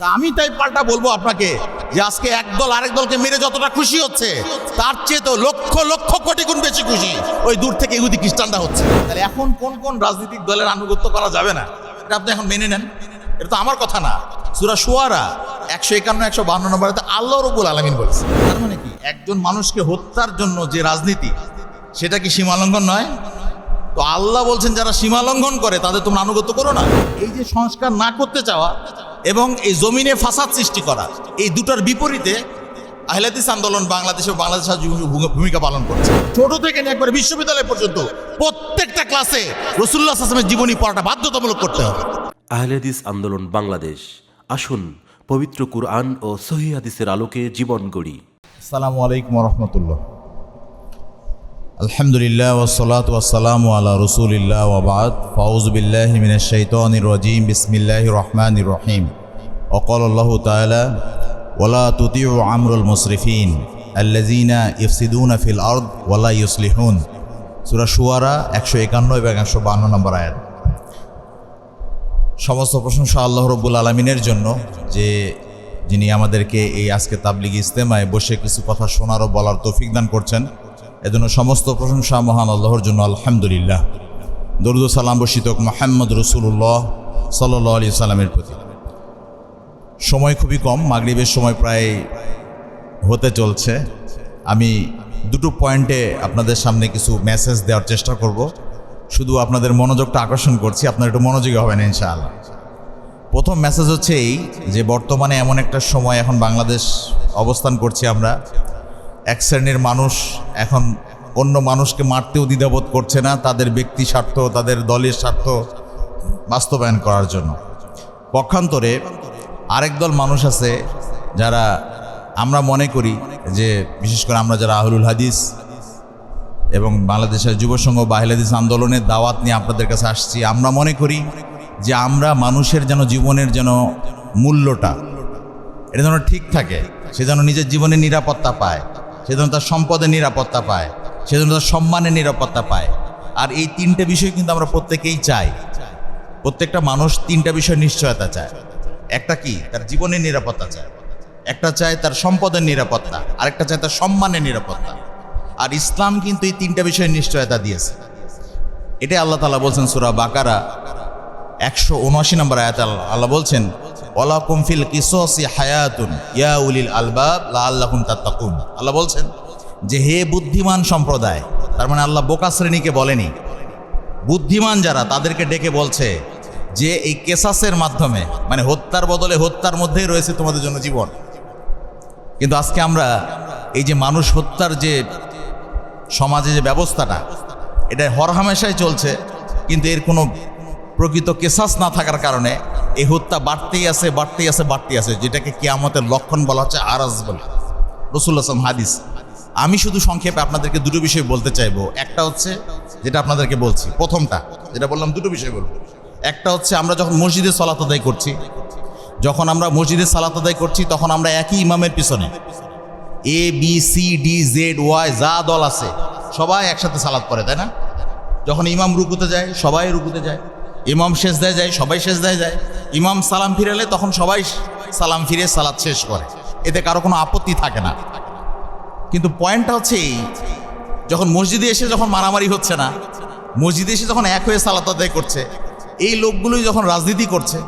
তা আমি তাই পাল্টা বলব আপনাকে যে আজকে একদল আরেক দলকে মেরে যতটা খুশি হচ্ছে, তার চেয়ে তো লক্ষ লক্ষ কোটি গুণ বেশি খুশি ওই দূর থেকে ইহুদি খ্রিস্টানরা হচ্ছে। তাহলে এখন কোন কোন রাজনৈতিক দলের আনুগত্য করা যাবে না? এটা আপনি এখন মেনে নেন। এটা তো আমার কথা না। সুরা সুয়ারা একশো একান্ন, একশো বান্ন নম্বরে আল্লাহ রবুল আলমিন বলছে। তার মানে কি? একজন মানুষকে হত্যার জন্য যে রাজনীতি, সেটা কি সীমালঙ্ঘন নয়? তো আল্লাহ বলছেন যারা সীমা লঙ্ঘন করে তাদের তোমরা আনুগত্য করো না। এই যে সংস্কার না করতে চাওয়া এবং এই জমিনে ফাসাদ সৃষ্টি করা এই দুটার বিপরীতে আহলাদিস আন্দোলন বাংলাদেশে বাংলাদেশ ভূমিকা পালন করছে। ছোট থেকে নিয়ে একবারে বিশ্ববিদ্যালয় পর্যন্ত প্রত্যেকটা ক্লাসে রসুল্লাহ আসলামের জীবনী পড়াটা বাধ্যতামূলক করতে হবে। আহলেদিস আন্দোলন বাংলাদেশ আসুন পবিত্র কুরআন ও সহি হাদিসের আলোকে জীবন গড়ি। আসসালামু আলাইকুম রহমতুল্লাহ। আলহামদুলিল্লাহ ওসলাত ওয়াসালাম আলা রসুলিল্লাহ ওবাদ ফাউজবিল্লাহ মিনাশাইতানির রাজিম। বিসমিল্লাহ রহমান রহিম। অকল আল্লাহ তাআলা ওলা তুতিউ আমরুল মুসরিফিন আল্লাজিনা ইফসিদুনা ফিল আরদ ওয়ালা ইউসলিহুন। সূরা শুয়ারা একশো একান্ন এবং একশো বান্ন নম্বর আয়াত। সমস্ত প্রশংসা আল্লাহ রব্বুল আলমিনের জন্য যে যিনি আমাদেরকে এই আজকে তাবলিগ ইস্তেমায় বসে কিছু কথা শোনার ও বলার তৌফিক দান করছেন। এজন্য সমস্ত প্রশংসা মহান আল্লাহর জন্য আলহামদুলিল্লাহ। দরুদ সালাম বর্ষিত মোহাম্মদ রসুল্লাহ সাল্লাহ আলি সাল্লামের প্রতি। সময় খুবই কম, মাগরিবের সময় প্রায় হতে চলছে। আমি দুটো পয়েন্টে আপনাদের সামনে কিছু মেসেজ দেওয়ার চেষ্টা করব। শুধু আপনাদের মনোযোগটা আকর্ষণ করছি, আপনারা একটু মনোযোগী হবেন ইনশাআল্লাহ। প্রথম মেসেজ হচ্ছে এই যে, বর্তমানে এমন একটা সময় এখন বাংলাদেশ অবস্থান করছি আমরা। এক শ্রেণির মানুষ, এখন অন্য মানুষকে মারতেও দ্বিধাবোধ করছে না, তাদের ব্যক্তি স্বার্থ, তাদের দলের স্বার্থ বাস্তবায়ন করার জন্য। পক্ষান্তরে আরেক দল মানুষ আছে যারা আমরা মনে করি যে, বিশেষ করে আমরা যারা আহলুল হাদিস এবং বাংলাদেশের যুব সংঘ বা আন্দোলনের দাওয়াত নিয়ে আপনাদের কাছে আসছি, আমরা মনে করি যে আমরা মানুষের যেন জীবনের যেন মূল্যটা, এটা যেন ঠিক থাকে, সে যেন নিজের জীবনে নিরাপত্তা পায়। সে যেন তার সম্পদের নিরাপত্তা পায় সে যেন তার সম্মানের নিরাপত্তা পায়। আর এই তিনটে বিষয় কিন্তু আমরা প্রত্যেকেই চাই। প্রত্যেকটা মানুষ তিনটা বিষয় নিশ্চয়তা চায়। একটা কি? তার জীবনের নিরাপত্তা চায়। একটা চায় তার সম্পদের নিরাপত্তা, আরেকটা চায় তার সম্মানের নিরাপত্তা। আর ইসলাম কিন্তু এই তিনটা বিষয়ে নিশ্চয়তা দিয়েছে। এটাই আল্লাহ তালা বলছেন সুরা বাকারা, একশো উনআশি নম্বর আয়াত আল্লাহ বলছেন ওলা কুমফিল কিসি হায়াতুন, ইয়া উলিল আলবাব লা আল্লাহুম তাত্তাকুন। আল্লাহ বলছেন যে হে বুদ্ধিমান সম্প্রদায়, তার মানে আল্লাহ বোকা শ্রেণীকে বলেনি। বুদ্ধিমান যারা, তাদেরকে ডেকে বলছে যে এই কেসাসের মাধ্যমে মানে হত্যার বদলে হত্যার মধ্যেই রয়েছে তোমাদের জন্য জীবন। কিন্তু আজকে আমরা এই যে মানুষ হত্যার যে সমাজে যে ব্যবস্থাটা, এটা হরহামেশাই চলছে, কিন্তু এর কোনো প্রকৃত কেসাস না থাকার কারণে এই হত্যা বাড়তেই আছে বাড়তেই আছে বাড়তেই আছে। যেটাকে কিয়ামতের লক্ষণ বলা হচ্ছে আরাজ বলে। রসুল আসলাম হাদিস। আমি শুধু সংক্ষেপে আপনাদেরকে দুটো বিষয় বলতে চাইব। একটা হচ্ছে, যেটা আপনাদেরকে বলছি, প্রথমটা, যেটা বললাম দুটো বিষয় বলব। একটা হচ্ছে, আমরা যখন মসজিদে সলাত আদায় করছি, যখন আমরা মসজিদে সালাত আদায় করছি, তখন আমরা একই ইমামের পিছনে A B C D Z Y যা দল আছে, সবাই একসাথে সালাত পড়ে, তাই না? যখন ইমাম রুকুতে যায়, সবাই রুকুতে যায়। ইমাম শেষ দেয় যায়, সবাই শেষ দেয় যায়। ইমাম সালাম ফিরালে তখন সবাই সালাম ফিরে সালাত শেষ করে। এতে কারও কোনো আপত্তি থাকে না। কিন্তু পয়েন্টটা হচ্ছে এই, যখন মসজিদে এসে যখন মারামারি হচ্ছে না, মসজিদে এসে যখন এক হয়ে সালাত আদায় করছে, এই লোকগুলোই যখন রাজনীতি করছে,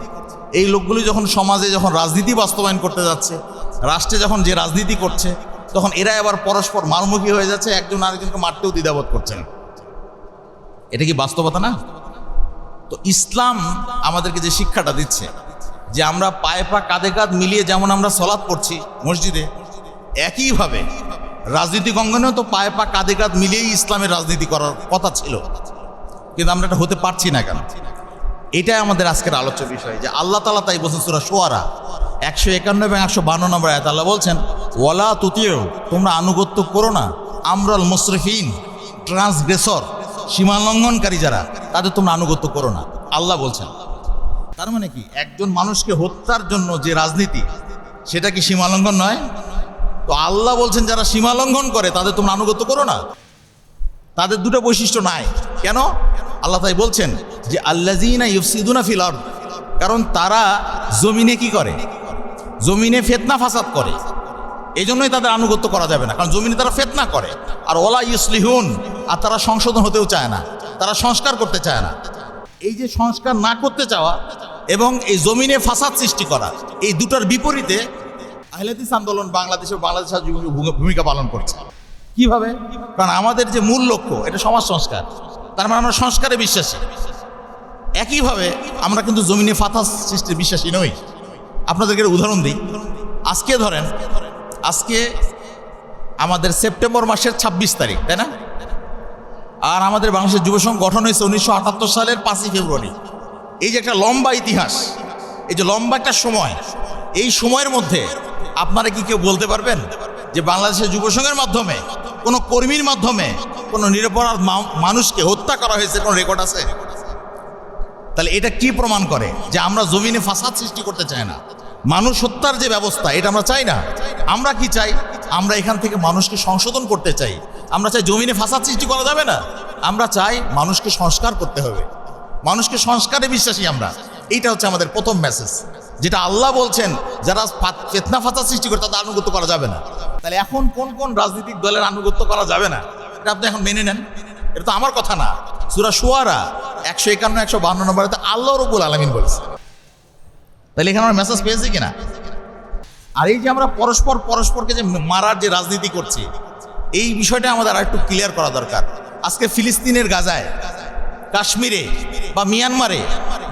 এই লোকগুলোই যখন সমাজে যখন রাজনীতি বাস্তবায়ন করতে যাচ্ছে, রাষ্ট্রে যখন যে রাজনীতি করছে, তখন এরা আবার পরস্পর মারমুখী হয়ে যাচ্ছে, একজন আরেকজনকে মারতেও দ্বিধাবোধ করছে না। এটা কি বাস্তবতা না? তো ইসলাম আমাদেরকে যে শিক্ষাটা দিচ্ছে, যে আমরা পায়ে পা কাঁধে কাঁধ মিলিয়ে যেমন আমরা সলাৎ পড়ছি মসজিদে, একইভাবে রাজনীতি অঙ্গনেও তো পায়ে পা কাঁধে কাঁধ মিলিয়েই ইসলামের রাজনীতি করার কথা ছিল। কিন্তু আমরা এটা হতে পারছি না কেন? এটাই আমাদের আজকের আলোচ্য বিষয়, যে আল্লাহ তালা তাই বলছেন সুরা সোয়ারা একশো একান্ন এবং একশো বান্ন নম্বর আয়াত আল্লাহ বলছেন, ওয়ালা তুতিও তোমরা আনুগত্য করো না, আমরাল মুসরিফিন, ট্রান্সগ্রেসর, সীমালঙ্ঘনকারী যারা তাদের তোমরা আনুগত্য করো না। আল্লাহ বলছেন। তার মানে কি? একজন মানুষকে হত্যার জন্য যে রাজনীতি, সেটা কি সীমা লঙ্ঘন নয়? তো আল্লাহ বলছেন, যারা সীমা লঙ্ঘন করে, তাদের তোমরা আনুগত্য করো না। তাদের দুটো বৈশিষ্ট্য নাই। কেন? আল্লাহ তাই বলছেন যে আল্লাজিনা ইউফসিদুনা ফিল আরদ। কারণ তারা জমিনে কি করে? জমিনে ফেতনা ফাসাদ করে। এই জন্যই তাদের আনুগত্য করা যাবে না। কারণ জমিনে তারা ফেতনা করে। আর ওলা ইসলিহুন আর তারা সংশোধন হতেও চায় না। তারা সংস্কার করতে চায় না। এই যে সংস্কার না করতে চাওয়া এবং এই জমিনে ফাসাদ সৃষ্টি করা এই দুটার বিপরীতে আহলাদিস আন্দোলন বাংলাদেশ ও বাংলাদেশ ভূমিকা পালন করছে। কীভাবে? কারণ আমাদের যে মূল লক্ষ্য এটা সমাজ সংস্কার। তার মানে আমরা সংস্কারে বিশ্বাসী। একইভাবে আমরা কিন্তু জমিনে ফাতাস সৃষ্টির বিশ্বাসী নই। আপনাদেরকে উদাহরণ দিই। আজকে ধরেন আজকে আমাদের সেপ্টেম্বর মাসের ২৬ তারিখ তাই না? আর আমাদের বাংলাদেশের যুব সংঘ গঠন হয়েছে উনিশশো আটাত্তর সালের পাঁচই ফেব্রুয়ারি। এই যে একটা লম্বা ইতিহাস, এই যে লম্বা একটা সময়, এই সময়ের মধ্যে আপনারা কি কেউ বলতে পারবেন যে বাংলাদেশের যুব সংঘের মাধ্যমে, কোনো কর্মীর মাধ্যমে, কোনো নিরপরাধ মানুষকে হত্যা করা হয়েছে, কোনো রেকর্ড আছে? তাহলে এটা কি প্রমাণ করে যে আমরা জমিনে ফাসাদ সৃষ্টি করতে চাই না? মানুষ হত্যার যে ব্যবস্থা, এটা আমরা চাই না। আমরা কি চাই? আমরা এখান থেকে মানুষকে সংশোধন করতে চাই। আমরা চাই জমিনে ফাসাদ সৃষ্টি করা যাবে না। আমরা চাই মানুষকে সংস্কার করতে হবে। মানুষকে সংস্কারে বিশ্বাসী আমরা। এইটা হচ্ছে আমাদের প্রথম মেসেজ যেটা আল্লাহ বলছেন, যারা ফা- ফেতনা ফাসাদ সৃষ্টি করে তাদের আনুগত্য করা যাবে না। তাহলে এখন কোন কোন রাজনৈতিক দলের আনুগত্য করা যাবে না? এটা আপনি এখন মেনে নেন। এটা তো আমার কথা না। সুরা সুয়ারা একশো একান্ন, একশো বান্ন নম্বরে আল্লাহ রবুল আলমিন বলেছে। তাহলে এখানে আমরা মেসেজ পেয়েছি কিনা? আর এই যে আমরা পরস্পর, পরস্পরকে যে মারার যে রাজনীতি করছি এই বিষয়টা আমাদের আর একটু ক্লিয়ার করা দরকার। আজকে ফিলিস্তিনের গাজায়, কাশ্মীরে বা মিয়ানমারে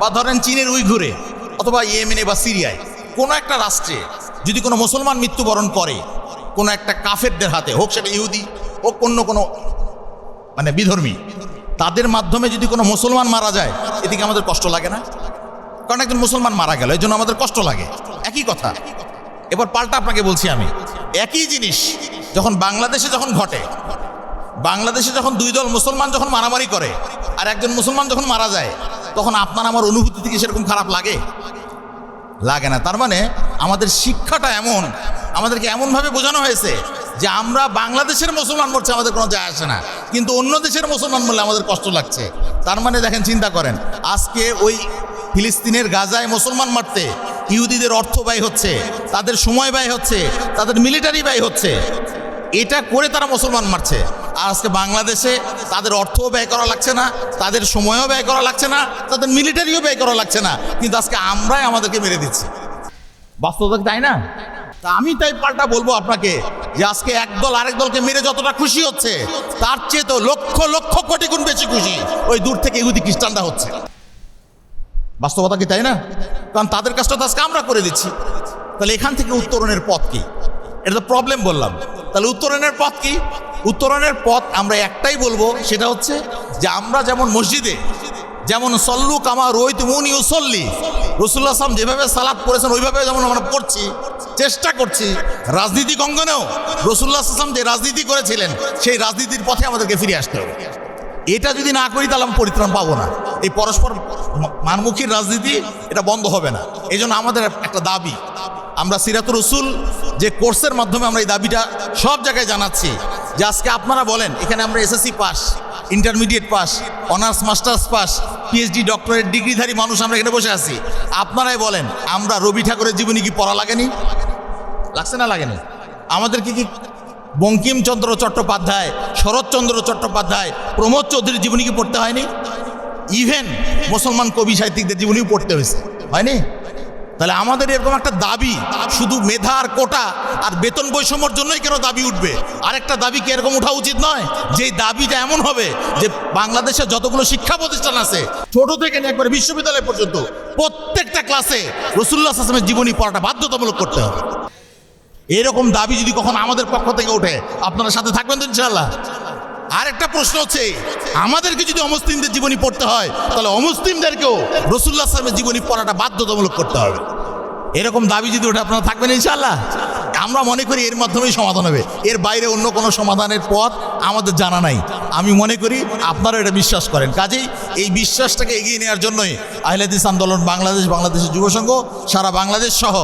বা ধরেন চীনের উইঘুরে অথবা ইয়েমেনে বা সিরিয়ায় কোনো একটা রাষ্ট্রে যদি কোনো মুসলমান মৃত্যুবরণ করে, কোনো একটা কাফেরদের হাতে, হোক সেটা ইহুদি, হোক অন্য কোনো মানে বিধর্মী, তাদের মাধ্যমে যদি কোনো মুসলমান মারা যায় এদিকে আমাদের কষ্ট লাগে না? কারণ একজন মুসলমান মারা গেল এই জন্য আমাদের কষ্ট লাগে। একই কথা। এবার পাল্টা আপনাকে বলছি আমি। একই জিনিস যখন বাংলাদেশে যখন ঘটে, বাংলাদেশে যখন দুই দল মুসলমান যখন মারামারি করে আর একজন মুসলমান যখন মারা যায়, তখন আপনার আমার অনুভূতি থেকে সেরকম খারাপ লাগে? লাগে না। তার মানে আমাদের শিক্ষাটা এমন, আমাদেরকে এমনভাবে বোঝানো হয়েছে যে আমরা বাংলাদেশের মুসলমান মরছে আমাদের কোনো যায় আসে না। কিন্তু অন্য দেশের মুসলমান মরলে আমাদের কষ্ট লাগছে। তার মানে দেখেন, চিন্তা করেন, আজকে ওই ফিলিস্তিনের গাজায় মুসলমান মারতে ইহুদিদের অর্থ ব্যয় হচ্ছে, তাদের সময় ব্যয় হচ্ছে, তাদের মিলিটারি ব্যয় হচ্ছে। এটা করে তারা মুসলমান মারছে। আর আজকে বাংলাদেশে তাদের অর্থও ব্যয় করা লাগছে না, তাদের সময়ও ব্যয় করা লাগছে না, তাদের মিলিটারিও ব্যয় করা লাগছে না। কিন্তু আজকে আমরাই আমাদেরকে মেরে দিচ্ছি। বাস্তবতা তাই না? তা আমি তাই পাল্টা বলব আপনাকে যে আজকে একদল আরেক দলকে মেরে যতটা খুশি হচ্ছে, তার চেয়ে তো লক্ষ লক্ষ কোটি গুণ বেশি খুশি ওই দূর থেকে ইহুদি খ্রিস্টানরা হচ্ছে। বাস্তবতা কি তাই না? কারণ তাদের কাজটা তো আজকে আমরা করে দিচ্ছি। তাহলে এখান থেকে উত্তরণের পথ কি? এটা তো প্রবলেম বললাম। তাহলে উত্তরণের পথ কি? উত্তরণের পথ আমরা একটাই বলব, সেটা হচ্ছে যে আমরা যেমন মসজিদে, যেমন সল্লু কামা রোহিত মুন ইউসল্লি রসুল্লাহ আসলাম যেভাবে সালাদ করেছেন ওইভাবে যেমন আমরা পড়ছি, চেষ্টা করছি। রাজনীতিক অঙ্গনেও রসুল্লাহ আসলাম যে রাজনীতি করেছিলেন, সেই রাজনীতির পথে আমাদেরকে ফিরে আসতে হবে। এটা যদি না করি, তাহলে আমি পরিত্রাণ পাবো না। এই পরস্পর মানমুখীর রাজনীতি এটা বন্ধ হবে না। এই আমাদের একটা দাবি আমরা সিরাতুর রসুল যে কোর্সের মাধ্যমে আমরা এই দাবিটা সব জায়গায় জানাচ্ছি যে আজকে আপনারা বলেন, এখানে আমরা SSC pass intermediate pass honours masters pass PhD doctorate ডিগ্রিধারী মানুষ আমরা এখানে বসে আছি। আপনারাই বলেন, আমরা রবি ঠাকুরের জীবনী কি পড়া লাগেনি? লাগছে না লাগেনি? আমাদের কি কি? বঙ্কিমচন্দ্র চট্টোপাধ্যায়, শরৎচন্দ্র চট্টোপাধ্যায়, প্রমোদ চৌধুরীর জীবনী কি পড়তে হয়নি? ইভেন মুসলমান কবি সাহিত্যিকদের জীবনীও পড়তে হয়েছে। হয়নি? তাহলে আমাদের এরকম একটা দাবি, শুধু মেধা আর কোটা আর বেতন বৈষম্যর জন্যই কেন দাবি উঠবে? আরেকটা দাবি কি এরকম ওঠা উচিত নয়? যে দাবিটা এমন হবে যে বাংলাদেশে যতগুলো শিক্ষা প্রতিষ্ঠান আছে, ছোট থেকে একবারে বিশ্ববিদ্যালয় পর্যন্ত, প্রত্যেকটা ক্লাসে রসুল্লাহ আসলামের জীবনী পড়াটা বাধ্যতামূলক করতে হবে। এরকম দাবি যদি কখন আমাদের পক্ষ থেকে ওঠে, আপনারা সাথে থাকবেন তো ইনশাল্লাহ আরেকটা প্রশ্ন হচ্ছে, আমাদেরকে যদি অমুসলিমদের জীবনী পড়তে হয়, তাহলে অমুসলিমদেরকেও রসুল্লাহ সাহেবের জীবনী পড়াটা বাধ্যতামূলক করতে হবে। এরকম দাবি যদি ওঠে আপনারা থাকবেন ইনশাল্লাহ আমরা মনে করি এর মাধ্যমেই সমাধান হবে। এর বাইরে অন্য কোনো সমাধানের পথ আমাদের জানা নাই। আমি মনে করি আপনারা এটা বিশ্বাস করেন। কাজেই এই বিশ্বাসটাকে এগিয়ে নেওয়ার জন্যই আহলেদিস আন্দোলন, বাংলাদেশ, বাংলাদেশের যুবসংঘ, সারা বাংলাদেশ সহ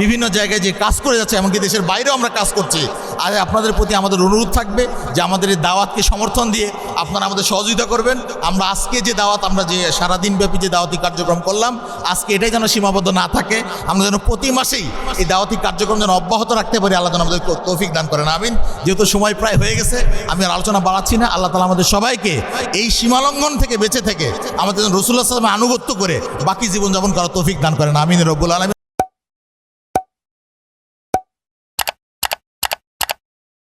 বিভিন্ন জায়গায় যে কাজ করে যাচ্ছে, এমনকি দেশের বাইরেও আমরা কাজ করছি। আর আপনাদের প্রতি আমাদের অনুরোধ থাকবে যে আমাদের এই দাওয়াতকে সমর্থন দিয়ে আপনারা আমাদের সহযোগিতা করবেন। আমরা আজকে যে দাওয়াত, আমরা যে সারাদিন ব্যাপী যে দাওয়াতি কার্যক্রম করলাম, আজকে এটাই যেন সীমাবদ্ধ না থাকে। আমরা যেন প্রতি মাসেই এই দাওয়াতি কার্যক্রম যেন অব্যাহত রাখতে পারি, আল্লাহ যেন আমাদের তৌফিক দান করেন, আমিন। যেহেতু সময় প্রায় হয়ে গেছে, আমি আর আলোচনা বাড়াচ্ছি না। আল্লাহ তালা আমাদের সবাইকে এই সীমালঙ্ঘন থেকে বেঁচে থেকে আমাদের রসুল্লাহ সাল্লামে আনুগত্য করে বাকি জীবনযাপন করার তৌফিক দান করেন, আমিন রব্বুল আলমী